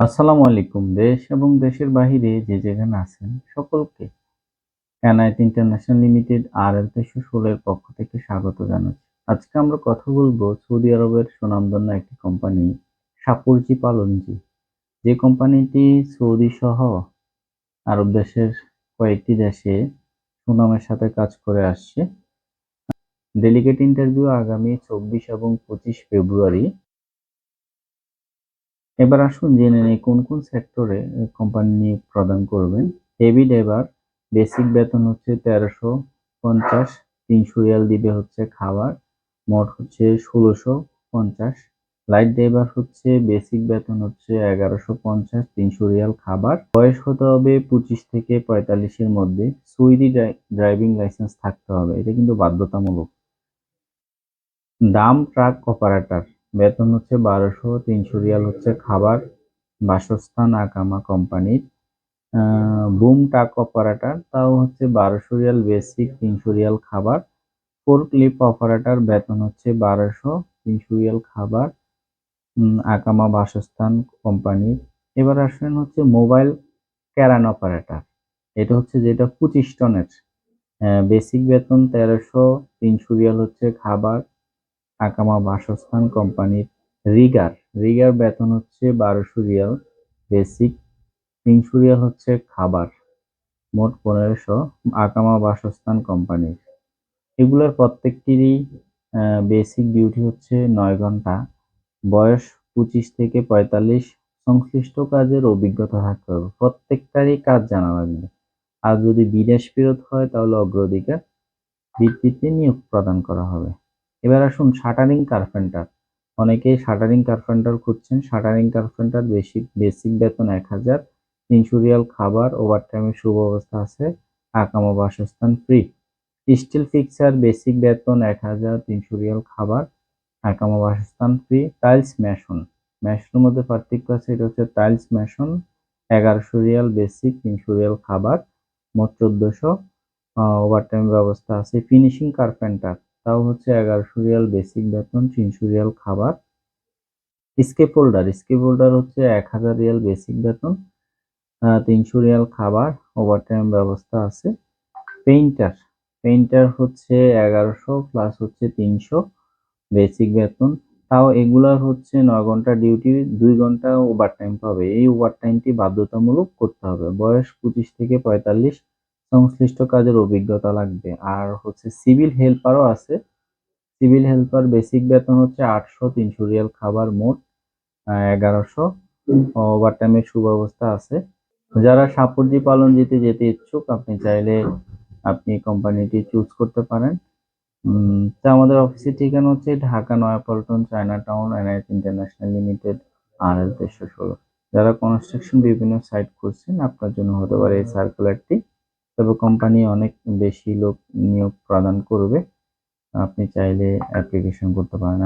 আসসালামু আলাইকুম, দেশ এবং দেশের বাহিরে যে যেখানে আছেন সকলকে এনআইট ইন্টারন্যাশনাল লিমিটেড আর এল তেইশশো ষোলোর পক্ষ থেকে স্বাগত জানাচ্ছি। আজকে আমরা কথা বলব সৌদি আরবের সুনামধন্য একটি কোম্পানি, সাপুরজি পালনজি। যে কোম্পানিটি সৌদি সহ আরব দেশের কয়েকটি দেশে সুনামের সাথে কাজ করে আসছে। ডেলিগেট ইন্টারভিউ আগামী চব্বিশ এবং পঁচিশ ফেব্রুয়ারি এবার আসুন জেনে নেই কোন কোন সেক্টরে কোম্পানি নিয়োগ প্রদান করবেন। হেভি ডেবার বেসিক বেতন হচ্ছে তেরোশো পঞ্চাশ, তিনশো রিয়াল দিবে হচ্ছে খাবার, মোট হচ্ছে ষোলোশো পঞ্চাশ। লাইট ড্রাইভার হচ্ছে বেসিক বেতন হচ্ছে এগারোশো পঞ্চাশ, তিনশো রিয়াল খাবার। বয়স হতে হবে পঁচিশ থেকে পঁয়তাল্লিশের মধ্যে। সুইদি ড্রাইভিং লাইসেন্স থাকতে হবে, এটা কিন্তু বাধ্যতামূলক। দাম ট্রাক অপারেটর বেতন হচ্ছে বারোশো, তিনশো রিয়াল হচ্ছে খাবার, বাসস্থান আকামা কোম্পানির। বুম টাক অপারেটর, তাও হচ্ছে বারোশো রিয়াল বেসিক, তিনশো রিয়াল খাবার। ফোর ক্লিপ অপারেটর, বেতন হচ্ছে বারোশো, তিনশো রিয়াল খাবার আকামা বাসস্থান কোম্পানির। এবার আসলেন হচ্ছে মোবাইল ক্যারান অপারেটর। এটা হচ্ছে যেটা পঁচিশ টনের। বেসিক বেতন তেরোশো, তিনশো রিয়াল হচ্ছে খাবার আকামা বাসস্থান কোম্পানির রিগার। রিগার বেতন হচ্ছে বারোশো রিয়াল, বেসিক তিনশো রিয়াল হচ্ছে খাবার, মোট পনেরোশো আকামা বাসস্থান কোম্পানির। এগুলোর প্রত্যেকটিরই বেসিক ডিউটি হচ্ছে নয় ঘণ্টা। বয়স পঁচিশ থেকে পঁয়তাল্লিশ, সংশ্লিষ্ট কাজের অভিজ্ঞতা থাকতে হবে। প্রত্যেকটারই কাজ জানা লাগবে। আর যদি বিদেশ ফেরত হয়, তাহলে অগ্রাধিকার ভিত্তিতে নিয়োগ প্রদান করা হবে। এবার আসুন শাটারিং কার্পেন্টার। অনেকেই শাটারিং কার্পেন্টার খুঁজছেন। শাটারিং কার্পেন্টার বেসিক বেসিক বেতন এক হাজার। তিনশো রিয়াল খাবার, ওভারটাইমের সুব্যবস্থা আছে। আকামা বাসস্থান ফ্রি স্টিল ফিক্সার, বেসিক বেতন এক হাজার। তিনশো রিয়াল খাবার আকামা বাসস্থান ফ্রি টাইলস ম্যাশন। ম্যাশনের মধ্যে পার্থক্য আছে, এটা হচ্ছে টাইলস ম্যাশন। এগারোশো রিয়াল বেসিক তিনশো খাবার, মোট চোদ্দোশো। ওভারটাইম ব্যবস্থা আছে। Finishing carpenter. তাও হচ্ছে এগারোশো রিয়াল বেসিক বেতন, তিনশো রিয়াল খাবার। স্কেপ হোল্ডার স্কেপ হোল্ডার হচ্ছে এক হাজার রিয়াল বেসিক বেতন তিনশো রিয়াল খাবার ওভারটাইম ব্যবস্থা আছে। পেইন্টার পেইন্টার হচ্ছে এগারোশো প্লাস হচ্ছে তিনশো বেসিক বেতন। তাও এগুলার হচ্ছে নয় ঘণ্টা ডিউটি দুই ঘণ্টা ওভারটাইম পাবে। এই ওভারটাইমটি বাধ্যতামূলক করতে হবে। বয়স পঁচিশ থেকে পঁয়তাল্লিশ সংশ্লিষ্ট কাজের অভিজ্ঞতা লাগবে। আর হচ্ছে সিভিল হেল্পারও আছে। সিভিল হেল্পার বেসিক বেতন হচ্ছে আটশো, তিনশো রিয়াল খাবার মোট এগারোশো। ওভারটাইমের সুব্যবস্থা আছে। যারা সাপুরজি পালন যেতে যেতে ইচ্ছুক, আপনি চাইলে আপনি কোম্পানিটি চুজ করতে পারেন। তা আমাদের অফিসের ঠিকানা হচ্ছে Dhaka, Nayapaltan China town NIS international limited আর এল দেড়শো ষোলো। যারা কনস্ট্রাকশন বিভিন্ন সাইট করছেন আপনার জন্য হতে পারে এই সার্কুলারটি তবে কোম্পানি অনেক বেশি লোক নিয়োগ প্রদান করবে। আপনি চাইলে অ্যাপ্লিকেশন করতে পারেন।